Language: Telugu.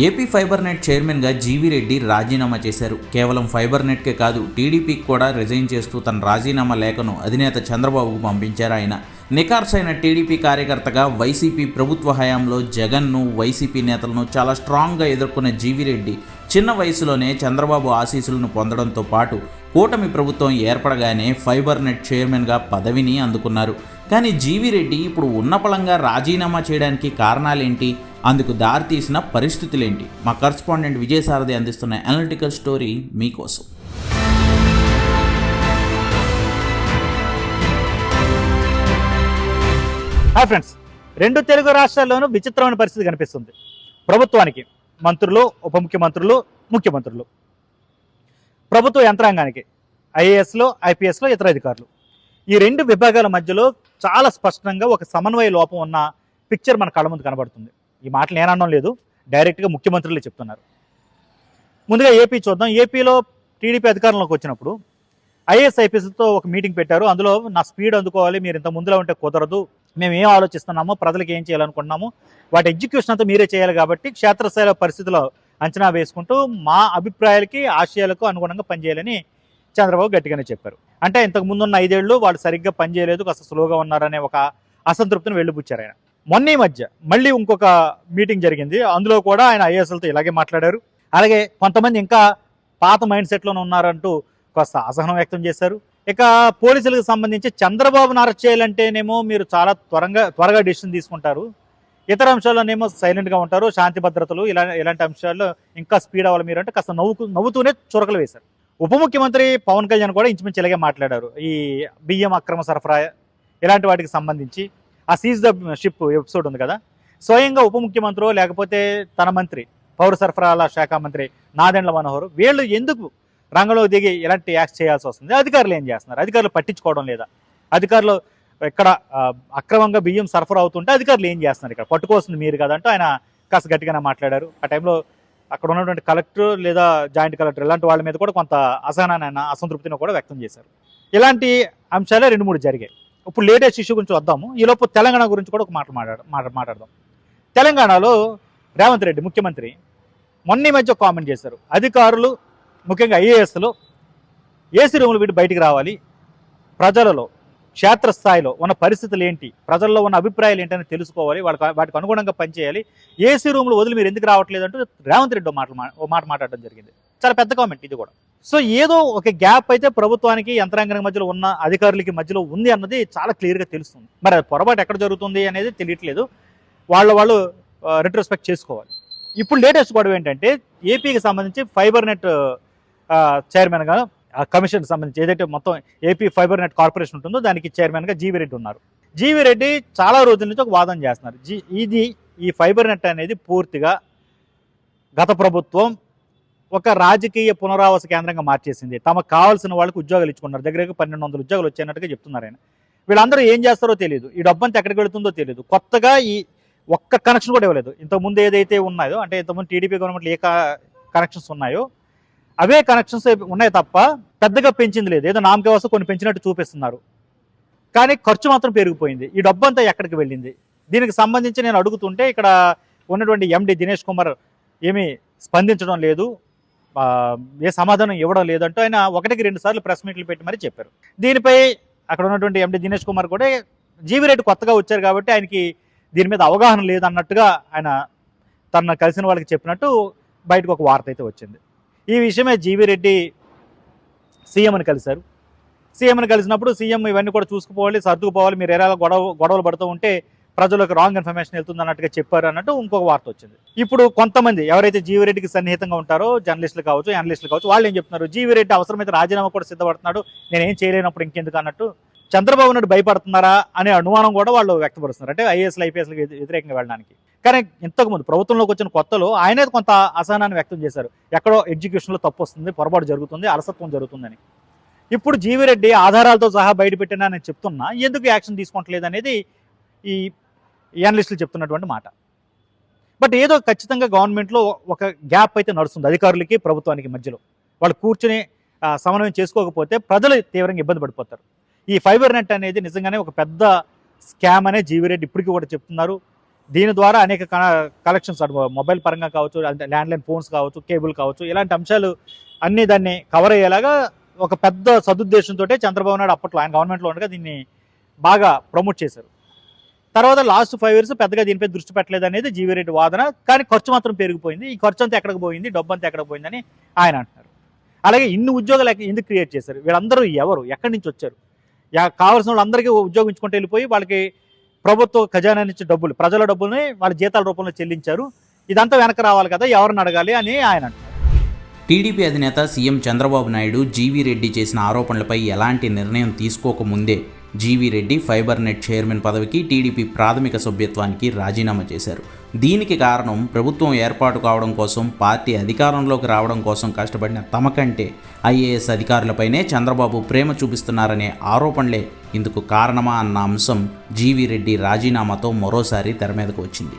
ఏపీ ఫైబర్ నెట్ చైర్మన్గా జీవీ రెడ్డి రాజీనామా చేశారు. కేవలం ఫైబర్ నెట్కే కాదు టీడీపీకి కూడా రిజైన్ చేస్తూ తన రాజీనామా లేఖను అధినేత చంద్రబాబుకు పంపించారు ఆయన. నికార్సైన టీడీపీ కార్యకర్తగా వైసీపీ ప్రభుత్వ హయాంలో జగన్ను వైసీపీ నేతలను చాలా స్ట్రాంగ్గా ఎదుర్కొన్న జీవీ రెడ్డి చిన్న వయసులోనే చంద్రబాబు ఆశీస్సులను పొందడంతో పాటు కూటమి ప్రభుత్వం ఏర్పడగానే ఫైబర్ నెట్ చైర్మన్గా పదవిని అందుకున్నారు. కానీ జీవిరెడ్డి ఇప్పుడు ఉన్నపళంగా రాజీనామా చేయడానికి కారణాలేంటి? అందుకు దారితీసిన పరిస్థితులేంటి? మా కరస్పాండెంట్ విజయసారథి అందిస్తున్న అనలిటికల్ స్టోరీ మీకోసం. హాయ్ ఫ్రెండ్స్ రెండు తెలుగు రాష్ట్రాల్లోనూ విచిత్రమైన పరిస్థితి కనిపిస్తుంది. ప్రభుత్వానికి మంత్రులు ఉప ముఖ్యమంత్రులు ముఖ్యమంత్రులు. ప్రభుత్వ యంత్రాంగానికి ఐఏఎస్లో ఐపీఎస్లో ఇతర అధికారులు. ఈ రెండు విభాగాల మధ్యలో చాలా స్పష్టంగా ఒక సమన్వయ లోపం ఉన్న పిక్చర్ మన కళ్ళ ముందు కనబడుతుంది. ఈ మాటలు నేనడం లేదు డైరెక్ట్గా ముఖ్యమంత్రులే చెప్తున్నారు. ముందుగా ఏపీ చూద్దాం. ఏపీలో టీడీపీ అధికారంలోకి వచ్చినప్పుడు ఐఏఎస్ ఐపీఎస్తో ఒక మీటింగ్ పెట్టారు. అందులో నా స్పీడ్ అందుకోవాలి మీరు ఇంత ముందులో ఉంటే కుదరదు మేము ఏం ఆలోచిస్తున్నామో ప్రజలకు ఏం చేయాలనుకుంటున్నాము వాటి ఎగ్జిక్యూషన్ అంతా మీరే చేయాలి కాబట్టి క్షేత్రస్థాయిలో పరిస్థితుల్లో అంచనా వేసుకుంటూ మా అభిప్రాయాలకి ఆశయాలకు అనుగుణంగా పనిచేయాలని చంద్రబాబు గట్టిగానే చెప్పారు. అంటే ఇంతకు ముందున్న ఐదేళ్ళు వాళ్ళు సరిగ్గా పనిచేయలేదు కాస్త స్లోగా ఉన్నారనే ఒక అసంతృప్తిని వెళ్ళిపుచ్చారు ఆయన. మొన్న ఈ మధ్య మళ్ళీ ఇంకొక మీటింగ్ జరిగింది. అందులో కూడా ఆయన ఐఏఎస్లతో ఇలాగే మాట్లాడారు. అలాగే కొంతమంది ఇంకా పాత మైండ్ సెట్లోనే ఉన్నారంటూ కాస్త అసహనం వ్యక్తం చేశారు. ఇక పోలీసులకు సంబంధించి చంద్రబాబును అరెస్ట్ చేయాలంటేనేమో మీరు చాలా త్వరగా త్వరగా డిసిషన్ తీసుకుంటారు. ఇతర అంశాల్లోనేమో సైలెంట్గా ఉంటారు శాంతి భద్రతలు ఇలా ఇలాంటి అంశాల్లో ఇంకా స్పీడ్ అవ్వాలి మీరు అంటే కాస్త నవ్వుకు నవ్వుతూనే చురకలు వేశారు. ఉప ముఖ్యమంత్రి పవన్ కళ్యాణ్ కూడా ఇంచుమించు ఇలాగే మాట్లాడారు. ఈ బియ్యం అక్రమ సరఫరా ఇలాంటి వాటికి సంబంధించి. ఆ సీజ్ ద షిప్ ఎపిసోడ్ ఉంది కదా. స్వయంగా ఉప ముఖ్యమంత్రి లేకపోతే తన మంత్రి పౌర సరఫరాల శాఖ మంత్రి నాదెండ్ల మనోహర్ వీళ్ళు ఎందుకు రంగంలో దిగి ఎలాంటి యాక్ట్ చేయాల్సి వస్తుంది? అధికారులు ఏం చేస్తున్నారు? అధికారులు పట్టించుకోవడం లేదా? అధికారులు ఇక్కడ అక్రమంగా బియ్యం సరఫరా అవుతుంటే అధికారులు ఏం చేస్తున్నారు ఇక్కడ? పట్టుకోవాల్సింది మీరు కదంటూ ఆయన కాస్త గట్టిగానే మాట్లాడారు. ఆ టైంలో అక్కడ ఉన్నటువంటి కలెక్టర్ లేదా జాయింట్ కలెక్టర్ ఇలాంటి వాళ్ళ మీద కూడా కొంత అసహనాన్ని అసంతృప్తిని కూడా వ్యక్తం చేశారు. ఇలాంటి అంశాలే రెండు మూడు జరిగాయి. ఇప్పుడు లేటెస్ట్ ఇష్యూ గురించి వద్దాము. ఈలోపు తెలంగాణ గురించి కూడా ఒక మాట మాట్లాడ మాట- మాట్లాడదాం. తెలంగాణలో రేవంత్ రెడ్డి ముఖ్యమంత్రి మొన్న ఈ మధ్య కామెంట్ చేశారు. అధికారులు ముఖ్యంగా ఐఏఎస్లో ఏసీ రూములు వీటి బయటికి రావాలి. ప్రజలలో క్షేత్రస్థాయిలో ఉన్న పరిస్థితులు ఏంటి? ప్రజల్లో ఉన్న అభిప్రాయాలు ఏంటని తెలుసుకోవాలి. వాళ్ళకి వాటికి అనుగుణంగా పనిచేయాలి. ఏసీ రూమ్లు వదిలి మీరు ఎందుకు రావట్లేదు అంటూ రేవంత్ రెడ్డి ఓ మాట ఓ మాట మాట్లాడడం జరిగింది. చాలా పెద్ద కామెంట్ ఇది కూడా. సో ఏదో ఒక గ్యాప్ అయితే ప్రభుత్వానికి యంత్రాంగానికి మధ్యలో ఉన్న అధికారులకి మధ్యలో ఉంది అన్నది చాలా క్లియర్గా తెలుస్తుంది. మరి అది పొరపాటు ఎక్కడ జరుగుతుంది అనేది తెలియట్లేదు. వాళ్ళ వాళ్ళు రిట్రోస్పెక్ట్ చేసుకోవాలి. ఇప్పుడు లేటెస్ట్ గొడవ ఏంటంటే ఏపీకి సంబంధించి ఫైబర్ నెట్ చైర్మన్గా కమిషన్ సంబంధించి ఏదైతే మొత్తం ఏపీ ఫైబర్ నెట్ కార్పొరేషన్ ఉంటుందో దానికి చైర్మన్గా జీవి రెడ్డి ఉన్నారు. జీవి రెడ్డి చాలా రోజుల నుంచి ఒక వాదన చేస్తున్నారు. జీ ఇది ఈ ఫైబర్ నెట్ అనేది పూర్తిగా గత ప్రభుత్వం ఒక రాజకీయ పునరావాస కేంద్రంగా మార్చేసింది. తమకు కావాల్సిన వాళ్ళకి ఉద్యోగాలు ఇచ్చుకున్నారు. దగ్గర పన్నెండు వందల ఉద్యోగాలు వచ్చాయన్నట్టుగా చెప్తున్నారు ఆయన. వీళ్ళందరూ ఏం చేస్తారో తెలియదు. ఈ డబ్బంతా ఎక్కడికి వెళుతుందో తెలియదు. కొత్తగా ఈ ఒక్క కనెక్షన్ కూడా ఇవ్వలేదు. ఇంతకుముందు ఏదైతే ఉన్నాయో అంటే ఇంతకుముందు టీడీపీ గవర్నమెంట్లో ఏ కనెక్షన్స్ ఉన్నాయో అవే కనెక్షన్స్ ఉన్నాయి తప్ప పెద్దగా పెంచింది లేదు. ఏదో నామకే వస్తే కొన్ని పెంచినట్టు చూపిస్తున్నారు. కానీ ఖర్చు మాత్రం పెరిగిపోయింది. ఈ డబ్బు అంతా ఎక్కడికి వెళ్ళింది? దీనికి సంబంధించి నేను అడుగుతుంటే ఇక్కడ ఉన్నటువంటి ఎండి దినేష్ కుమార్ ఏమీ స్పందించడం లేదు. ఏ సమాధానం ఇవ్వడం లేదంటూ ఆయన ఒకటికి రెండు సార్లు ప్రెస్ మీట్లు పెట్టి మరీ చెప్పారు. దీనిపై అక్కడ ఉన్నటువంటి ఎండి దినేష్ కుమార్ కూడా జీవిరెడ్డి కొత్తగా వచ్చారు కాబట్టి ఆయనకి దీని మీద అవగాహన లేదన్నట్టుగా ఆయన తన కలిసిన వాళ్ళకి చెప్పినట్టు బయటకు ఒక వార్త అయితే వచ్చింది. ఈ విషయమే జీవిరెడ్డి సీఎంని కలిశారు. సీఎంని కలిసినప్పుడు సీఎం ఇవన్నీ కూడా చూసుకుపోవాలి సర్దుకుపోవాలి మీరు ఎలా గొడవ గొడవలు పడుతూ ఉంటే ప్రజలకు రాంగ్ ఇన్ఫర్మేషన్ వెళ్తుంది అన్నట్టుగా చెప్పారు అన్నట్టు ఇంకొక వార్త వచ్చింది. ఇప్పుడు కొంతమంది ఎవరైతే జీవిరెడ్డికి సన్నిహితంగా ఉంటారో జర్నలిస్టులు కావచ్చు అనలిస్టులు కావచ్చు వాళ్ళు ఏం చెప్తున్నారు? జీవిరెడ్డి అవసరమైతే రాజీనామా కూడా సిద్ధపడుతున్నాడు నేను ఏం చేయలేనప్పుడు ఇంకెందుకు అన్నట్టు చంద్రబాబు నాయుడు భయపడుతున్నారా అనే అనుమానం కూడా వాళ్ళు వ్యక్తపరుస్తున్నారు. అంటే ఐఏఎస్లు ఐపీఎస్లకు వ్యతిరేకంగా వెళ్ళడానికి. కానీ ఇంతకుముందు ప్రభుత్వంలోకి వచ్చిన కొత్తలో ఆయనే కొంత అసహనాన్ని వ్యక్తం చేశారు. ఎక్కడో ఎడ్యుకేషన్లో తప్పు వస్తుంది పొరపాటు జరుగుతుంది అలసత్వం జరుగుతుందని. ఇప్పుడు జీవిరెడ్డి ఆధారాలతో సహా బయటపెట్టినా నేను చెప్తున్నా ఎందుకు యాక్షన్ తీసుకోవట్లేదు అనేది ఈ అనలిస్టులు చెప్తున్నటువంటి మాట. బట్ ఏదో ఖచ్చితంగా గవర్నమెంట్లో ఒక గ్యాప్ అయితే నడుస్తుంది అధికారులకి ప్రభుత్వానికి మధ్యలో. వాళ్ళు కూర్చుని సమన్వయం చేసుకోకపోతే ప్రజలు తీవ్రంగా ఇబ్బంది పడిపోతారు. ఈ ఫైబర్ నెట్ అనేది నిజంగానే ఒక పెద్ద స్కామ్ అనే జీవిరెడ్డి ఇప్పటికీ కూడా చెప్తున్నారు. దీని ద్వారా అనేక కలెక్షన్స్ మొబైల్ పరంగా కావచ్చు అంటే ల్యాండ్లైన్ ఫోన్స్ కావచ్చు కేబుల్ కావచ్చు ఇలాంటి అంశాలు అన్ని దాన్ని కవర్ అయ్యేలాగా ఒక పెద్ద సదుద్దేశంతో చంద్రబాబు నాయుడు అప్పట్లో ఆయన గవర్నమెంట్లో ఉండగా దీన్ని బాగా ప్రమోట్ చేశారు. తర్వాత లాస్ట్ ఫైవ్ ఇయర్స్ పెద్దగా దీనిపై దృష్టి పెట్టలేదు అనేది జీవీ రెడ్డి వాదన కానీ ఖర్చు మాత్రం పెరిగిపోయింది. ఈ ఖర్చు అంతా ఎక్కడికి పోయింది? డబ్బు అంతా ఎక్కడికి పోయిందని ఆయన అంటున్నారు. అలాగే ఇన్ని ఉద్యోగాలు ఎందుకు క్రియేట్ చేశారు? వీళ్ళందరూ ఎవరు? ఎక్కడి నుంచి వచ్చారు? యా- కావాల్సిన వాళ్ళందరికీ ఉద్యోగించుకుంటూ వెళ్ళిపోయి వాళ్ళకి ప్రభుత్వ ఖజానా నుంచి డబ్బులు ప్రజల డబ్బుల్ని వాళ్ళ జీతాల రూపంలో చెల్లించారు. ఇదంతా వెనక రావాలి కదా ఎవరిని అడగాలి అని ఆయన టీడీపీ అధినేత సీఎం చంద్రబాబు నాయుడు జీవీ రెడ్డి చేసిన ఆరోపణలపై ఎలాంటి నిర్ణయం తీసుకోకముందే GV Reddy fibre net chairman పదవికి టీడీపీ ప్రాథమిక సభ్యత్వానికి రాజీనామా చేశారు. దీనికి కారణం ప్రభుత్వం ఏర్పాటు కావడం కోసం పార్టీ అధికారంలోకి రావడం కోసం కష్టపడిన తమకంటే ఐఏఎస్ అధికారులపైనే చంద్రబాబు ప్రేమ చూపిస్తున్నారనే ఆరోపణలే ఇందుకు కారణమా అన్న అంశం జీవీ రెడ్డి రాజీనామాతో మరోసారి తెర మీదకు వచ్చింది.